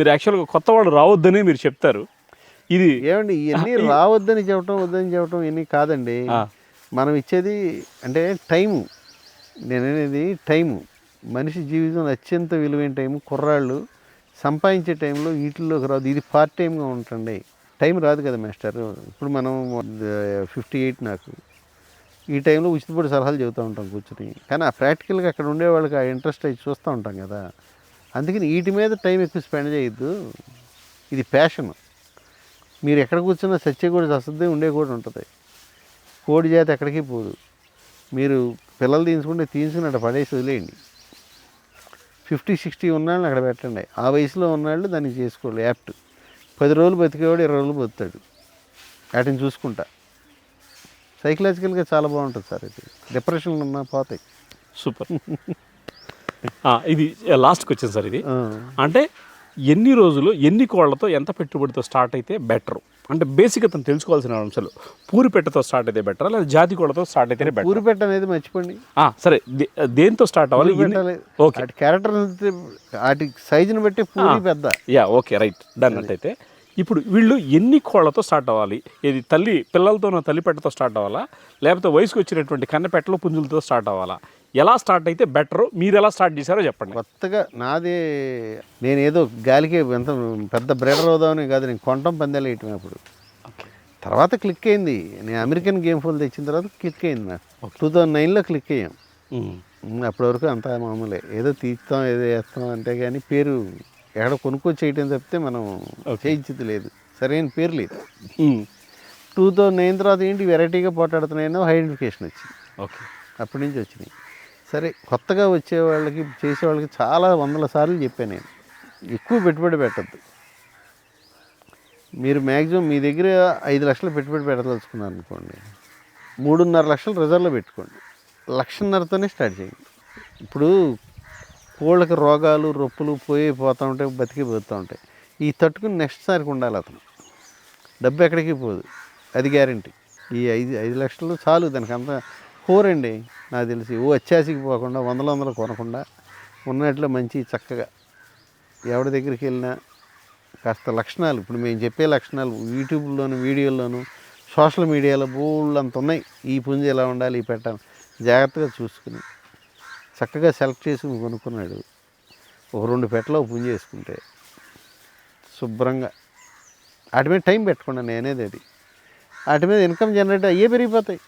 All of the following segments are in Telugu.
మీరు యాక్చువల్గా కొత్త వాళ్ళు రావద్దని మీరు చెప్తారు. ఇది ఏమండి ఇవన్నీ రావద్దని చెప్పటం వద్దని చెప్పటం ఇవన్నీ కాదండి. మనం ఇచ్చేది అంటే టైము. నేను అనేది టైము. మనిషి జీవితంలో అత్యంత విలువైన టైము. కుర్రాళ్ళు సంపాదించే టైంలో వీటిల్లోకి రాదు. ఇది పార్ట్ టైంగా ఉంటుంది టైం రాదు కదా మాస్టర్ ఇప్పుడు మనం ఫిఫ్టీ ఎయిట్ నాకు. ఈ టైంలో ఉచితపడి సలహాలు చెబుతూ ఉంటాం కూర్చొని. కానీ ఆ ప్రాక్టికల్గా అక్కడ ఉండే వాళ్ళకి ఆ ఇంట్రెస్ట్ అయి చూస్తూ ఉంటాం కదా. అందుకని వీటి మీద టైం ఎక్కువ స్పెండ్ చేయొద్దు. ఇది ప్యాషన్ మీరు ఎక్కడ కూర్చున్నా సత్య కూడా వస్తుంది ఉండే కూడా ఉంటుంది. కోడి జాతి ఎక్కడికి పోదు. మీరు పిల్లలు తీసుకుంటే తీసుకుని అక్కడ పడేసి వదిలేయండి. ఫిఫ్టీ సిక్స్టీ ఉన్నాళ్ళని అక్కడ పెట్టండి. ఆ వయసులో ఉన్నాళ్ళు దాన్ని చేసుకోవాలి. యాప్ట్ పది రోజులు బతికేవాడు ఇరవై రోజులు బతుకుతాడు. వాటిని చూసుకుంటా. సైకలాజికల్గా చాలా బాగుంటుంది సార్ ఇది. డిప్రెషన్ ఉన్నా పోతాయి. సూపర్. ఇది లాస్ట్కి వచ్చింది సార్ ఇది. అంటే ఎన్ని రోజులు ఎన్ని కోళ్ళతో ఎంత పెట్టుబడితో స్టార్ట్ అయితే బెటర్ అంటే బేసిక్ అతను తెలుసుకోవాల్సిన అంశాలు. పూరి పెట్టతో స్టార్ట్ అయితే బెటర్ లేదా జాతి కోళ్ళతో స్టార్ట్ అయితేనే బెటర్ ఊరు పెట్ట అనేది మర్చిపోండి. సరే దేంతో స్టార్ట్ అవ్వాలి? ఓకే. క్యారెక్టర్ వాటి సైజుని బట్టి పూరి పెద్ద. యా ఓకే రైట్ డన్ అయితే ఇప్పుడు వీళ్ళు ఎన్ని కోళ్ళతో స్టార్ట్ అవ్వాలి? ఇది తల్లి పిల్లలతో తల్లి పెట్టతో స్టార్ట్ అవ్వాలా? లేకపోతే వయసుకు వచ్చినటువంటి కన్నపెట్టలు పుంజులతో స్టార్ట్ అవ్వాలా? ఎలా స్టార్ట్ అయితే బెటర్ మీరు ఎలా స్టార్ట్ చేశారో చెప్పండి. కొత్తగా నాదే నేను ఏదో గాలికి ఎంత పెద్ద బ్రెడర్ అవుదామని కాదు నేను కొంటం పందాలు వేయటం అప్పుడు. తర్వాత క్లిక్ అయింది. నేను అమెరికన్ గేమ్ ఫోన్ తెచ్చిన తర్వాత క్లిక్ అయింది నాకు. టూ థౌజండ్ నైన్లో క్లిక్ అయ్యాం. అప్పటి వరకు అంతా మామూలే. ఏదో తీస్తాం ఏదో వేస్తాం అంటే కానీ పేరు ఎక్కడ కొనుక్కొచ్చి చేయటం తప్పితే మనం చేయించింది లేదు. సరైన పేరు లేదు. టూ థౌజండ్ నైన్ తర్వాత ఏంటి వెరైటీగా పోటాడుతున్నాయో ఐడెంటిఫికేషన్ వచ్చింది. ఓకే. అప్పటి నుంచి వచ్చినాయి. సరే కొత్తగా వచ్చే వాళ్ళకి చేసే వాళ్ళకి చాలా వందల సార్లు చెప్పాను నేను. ఎక్కువ పెట్టుబడి పెట్టద్దు. మీరు మ్యాక్సిమం మీ దగ్గర ఐదు లక్షలు పెట్టుబడి పెట్టదలుచుకున్నారు అనుకోండి. మూడున్నర లక్షలు రిజర్వ్లో పెట్టుకోండి. లక్షన్నరతోనే స్టార్ట్ చేయండి. ఇప్పుడు కోళ్ళకి రోగాలు రొప్పులు పోయి పోతూ ఉంటాయి బతికి పోతూ ఉంటాయి ఈ తట్టుకుని నెక్స్ట్ సారికి ఉండాలి అతను. డబ్బు ఎక్కడికి పోదు. అది గ్యారంటీ. ఈ ఐదు ఐదు లక్షలు చాలు దానికి అంత కోరండి నాకు తెలిసి ఓ అత్యాశకి పోకుండా వందల వందలు కొనకుండా ఉన్నట్లో మంచి చక్కగా. ఎవరి దగ్గరికి వెళ్ళినా కాస్త లక్షణాలు ఇప్పుడు మేము చెప్పే లక్షణాలు యూట్యూబ్లోను వీడియోల్లోను సోషల్ మీడియాలో బోళ్ళు అంత ఉన్నాయి. ఈ పుంజ ఎలా ఉండాలి ఈ పెట్టాలి జాగ్రత్తగా చూసుకుని చక్కగా సెలెక్ట్ చేసి కొనుక్కున్నాడు. ఒక రెండు పెట్టలో ఒక పుంజ వేసుకుంటే శుభ్రంగా. వాటి మీద టైం పెట్టకుండా నేనేది అది. వాటి మీద ఇన్కమ్ జనరేట్ అయ్యే పెరిగిపోతాయి.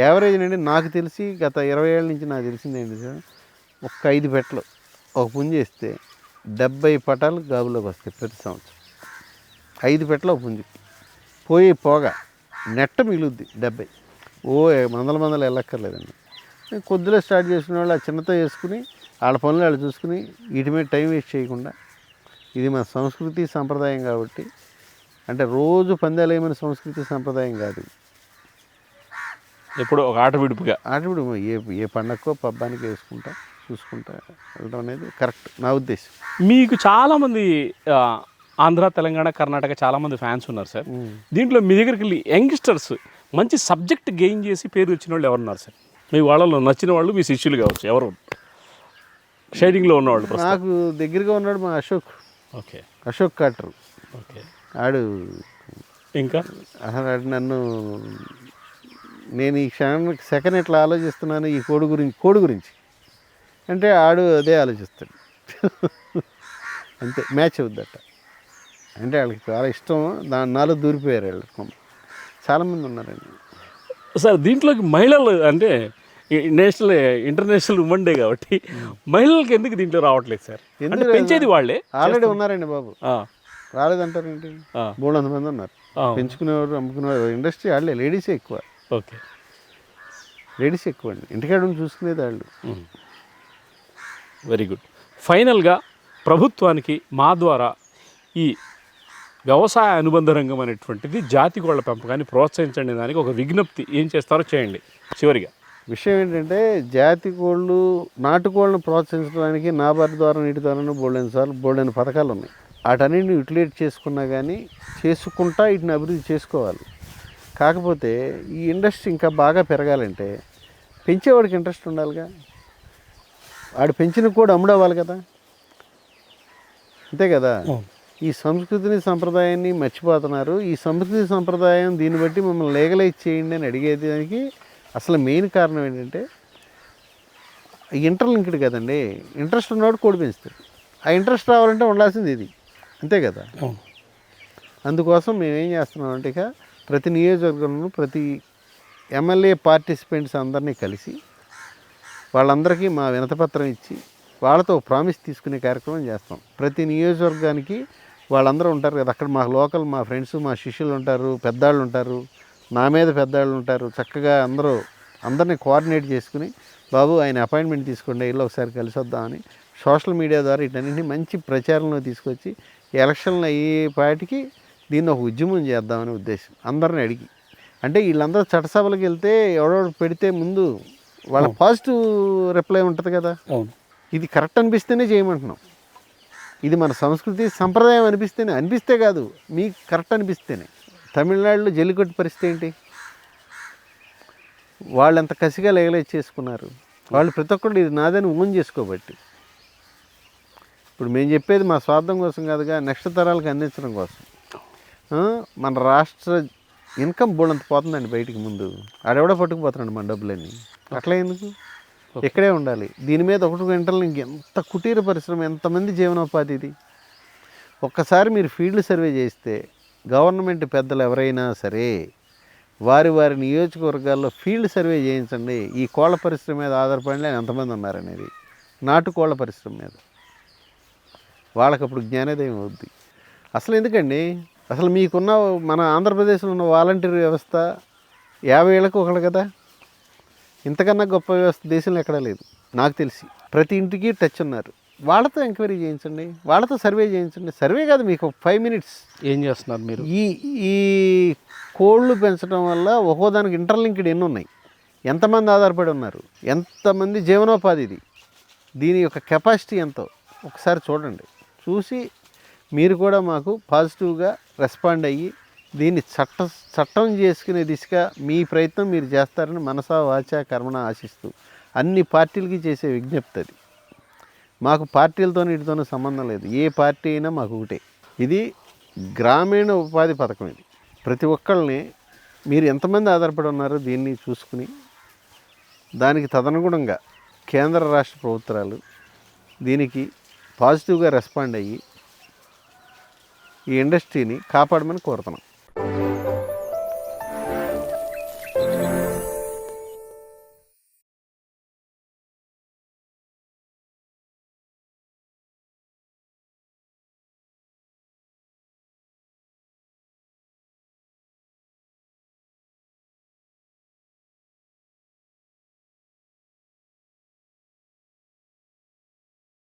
యావరేజ్ అండి నాకు తెలిసి గత ఇరవై ఏళ్ళ నుంచి నాకు తెలిసింది ఏంటి సార్ ఒక్క ఐదు పెట్టలు ఒక పుంజ వేస్తే డెబ్బై పటాలు గాబులోకి వస్తాయి ప్రతి సంవత్సరం. ఐదు పెట్టలు ఒక పుంజు. పోయి పోగా నెట్ట మిగులుద్ది డెబ్బై. ఓ మందల మందలు వెళ్ళక్కర్లేదండి. కొద్దిలో స్టార్ట్ చేసుకునే వాళ్ళు ఆ చిన్నతో వేసుకుని వాళ్ళ పనులు వాళ్ళు చూసుకుని వీటి మీద టైం వేస్ట్ చేయకుండా ఇది మన సంస్కృతి సంప్రదాయం కాబట్టి అంటే రోజు పందాలు ఏమైనా సంస్కృతి సంప్రదాయం కాదు. ఎప్పుడు ఒక ఆట విడుపుగా. ఆటప్పుడు ఏ ఏ పండగకో పబ్బానికి వేసుకుంటా చూసుకుంటా వెళ్ళడం అనేది కరెక్ట్ నా ఉద్దేశం. మీకు చాలామంది ఆంధ్ర తెలంగాణ కర్ణాటక చాలామంది ఫ్యాన్స్ ఉన్నారు సార్. దీంట్లో మీ దగ్గరికి వెళ్ళి యంగ్స్టర్స్ మంచి సబ్జెక్ట్ గెయిన్ చేసి పేరు వచ్చిన వాళ్ళు ఎవరున్నారు సార్? మీ వాళ్ళలో నచ్చిన వాళ్ళు మీ శిష్యులు కావచ్చు ఎవరు? షేడింగ్లో ఉన్నవాళ్ళు. నాకు దగ్గరగా ఉన్నాడు మా అశోక్. ఓకే. అశోక్ కాటర్. ఓకే. ఆడు ఇంకా? అసలు నన్ను నేను ఈ క్షణానికి సెకండ్ ఎట్లా ఆలోచిస్తున్నాను ఈ కోడి గురించి కోడి గురించి. అంటే ఆడు అదే ఆలోచిస్తాడు. అంతే మ్యాచ్ అవుద్దట. అంటే వాళ్ళకి చాలా ఇష్టం దాని నాలో దూరిపోయారు వాళ్ళు చాలామంది ఉన్నారండి. సార్ దీంట్లోకి మహిళలు అంటే నేషనల్ ఇంటర్నేషనల్ ఉమెన్ డే కాబట్టి మహిళలకు ఎందుకు దీంట్లో రావట్లేదు సార్? ఎందుకు పెంచేది వాళ్ళే. ఆల్రెడీ ఉన్నారండి బాబు. ఆ, మూడు వందల మంది ఉన్నారు. పెంచుకునేవారు అమ్ముకునేవారు. ఇండస్ట్రీ వాళ్ళే లేడీసే ఎక్కువ. ఓకే. లేడీస్ ఎక్కువ అండి ఇంటికాడ ఉండి చూసుకునేది వాళ్ళు వెరీ గుడ్. ఫైనల్గా ప్రభుత్వానికి మా ద్వారా ఈ వ్యవసాయ అనుబంధ రంగం అనేటువంటిది జాతి కోళ్ళ పెంపకాన్ని ప్రోత్సహించండి దానికి ఒక విజ్ఞప్తి ఏం చేస్తారో చేయండి. చివరిగా. విషయం ఏంటంటే జాతి కోళ్ళు నాటుకోళ్ళను ప్రోత్సహించడానికి నాబార్డు ద్వారా నీటి ద్వారా బోల్డెన్ సార్లు బోల్డెన్ పథకాలు ఉన్నాయి వాటన్నిటిని యూటిలైజ్ చేసుకున్నా కానీ చేసుకుంటా వీటిని అభివృద్ధి చేసుకోవాలి. కాకపోతే ఈ ఇండస్ట్రీ ఇంకా బాగా పెరగాలంటే పెంచేవాడికి ఇంట్రెస్ట్ ఉండాలిగా. వాడు పెంచిన కూడా అమ్ముడవ్వాలి కదా. అంతే కదా. ఈ సంస్కృతిని సంప్రదాయాన్ని మర్చిపోతున్నారు. ఈ సంస్కృతి సంప్రదాయం దీన్ని బట్టి మమ్మల్ని లీగలైజ్ చేయండి అని అడిగేది దానికి అసలు మెయిన్ కారణం ఏంటంటే ఇంటర్లింక్డ్ కదండి. ఇంట్రెస్ట్ ఉన్నవాడు కోడి పెంచుతాడు. ఆ ఇంట్రెస్ట్ రావాలంటే ఉండాల్సింది ఇది. అంతే కదా. అందుకోసం మేము ఏం చేస్తున్నామంటే ఇక ప్రతి నియోజకవర్గంలో ప్రతి ఎమ్మెల్యే పార్టిసిపెంట్స్ అందరినీ కలిసి వాళ్ళందరికీ మా వినతపత్రం ఇచ్చి వాళ్ళతో ప్రామిస్ తీసుకునే కార్యక్రమం చేస్తాం. ప్రతి నియోజకవర్గానికి వాళ్ళందరూ ఉంటారు కదా. అక్కడ మా లోకల్ మా ఫ్రెండ్స్ మా శిష్యులు ఉంటారు పెద్దాళ్ళు ఉంటారు నా మీద పెద్దాళ్ళు ఉంటారు. చక్కగా అందరూ అందరినీ కోఆర్డినేట్ చేసుకుని బాబు ఆయన అపాయింట్మెంట్ తీసుకోండి ఇల్లు ఒకసారి కలిసి వద్దామని సోషల్ మీడియా ద్వారా వీటన్నింటినీ మంచి ప్రచారంలో తీసుకొచ్చి ఎలక్షన్లు అయ్యేపాటికి దీన్ని ఒక ఉద్యమం చేద్దామనే ఉద్దేశం. అందరిని అడిగి. అంటే వీళ్ళందరూ చట్టసభలకు వెళ్తే ఎవడో పెడితే ముందు వాళ్ళ పాజిటివ్ రిప్లై ఉంటుంది కదా. ఇది కరెక్ట్ అనిపిస్తేనే చేయమంటున్నాం. ఇది మన సంస్కృతి సంప్రదాయం అనిపిస్తేనే అనిపిస్తే కాదు మీకు కరెక్ట్ అనిపిస్తేనే. తమిళనాడులో జల్లికట్టు పరిస్థితి ఏంటి? వాళ్ళు ఎంత కసిగా లేగలేజ్ చేసుకున్నారు. వాళ్ళు ప్రతి ఒక్కళ్ళు ఇది నాదని ఓన్ చేసుకోబట్టి. ఇప్పుడు మేము చెప్పేది మా స్వార్థం కోసం కాదుగా నెక్స్ట్ తరాలకు అందించడం కోసం. మన రాష్ట్ర ఇన్కమ్ బోల్డంత పోతుందండి బయటికి ముందు. ఆడెవడో పట్టుకుపోతున్నాడు మన డబ్బులన్నీ అట్లా ఎందుకు? ఇక్కడే ఉండాలి. దీని మీద ఒకటి గంటలు ఎంత కుటీర పరిశ్రమ ఎంతమంది జీవనోపాధి ఇది? ఒక్కసారి మీరు ఫీల్డ్ సర్వే చేస్తే గవర్నమెంట్ పెద్దలు ఎవరైనా సరే వారి వారి నియోజకవర్గాల్లో ఫీల్డ్ సర్వే చేయించండి. ఈ కోళ్ళ పరిశ్రమ మీద ఆధారపడి ఎంతమంది ఉన్నారనేది. నాటు కోళ్ళ పరిశ్రమ మీద. వాళ్ళకి అప్పుడు జ్ఞానోదయం అవుద్ది. అసలు ఎందుకండి? అసలు మీకున్న మన ఆంధ్రప్రదేశ్లో ఉన్న వాలంటీర్ వ్యవస్థ యాభై ఏళ్ళకు ఒకళ్ళు కదా? ఇంతకన్నా గొప్ప వ్యవస్థ దేశంలో ఎక్కడా లేదు. నాకు తెలిసి. ప్రతి ఇంటికి టచ్ ఉన్నారు. వాళ్ళతో ఎంక్వైరీ చేయించండి. వాళ్ళతో సర్వే చేయించండి. సర్వే కాదు మీకు ఫైవ్ మినిట్స్. ఏం చేస్తున్నారు మీరు? ఈ ఈ కోళ్ళు పెంచడం వల్ల ఒక్కో దానికి ఇంటర్లింక్డ్ ఎన్ని ఉన్నాయి. ఎంతమంది ఆధారపడి ఉన్నారు? ఎంతమంది జీవనోపాధి ఇది? దీని యొక్క కెపాసిటీ ఎంతో? ఒకసారి చూడండి. చూసి మీరు కూడా మాకు పాజిటివ్గా రెస్పాండ్ అయ్యి దీన్ని చట్ట చట్టం చేసుకునే దిశగా మీ ప్రయత్నం మీరు చేస్తారని మనసా వాచా కర్మణ ఆశిస్తూ అన్ని పార్టీలకి చేసే విజ్ఞప్తి అది. మాకు పార్టీలతో వీటితోనూ సంబంధం లేదు. ఏ పార్టీ అయినా మాకు ఒకటే. ఇది గ్రామీణ ఉపాధి పథకం ఇది. ప్రతి ఒక్కళ్ళని మీరు ఎంతమంది ఆధారపడి ఉన్నారో దీన్ని చూసుకుని దానికి తదనుగుణంగా కేంద్ర రాష్ట్ర ప్రభుత్వాలు దీనికి పాజిటివ్గా రెస్పాండ్ అయ్యి ఈ ఇండస్ట్రీని కాపాడమని కోరుతున్నాం.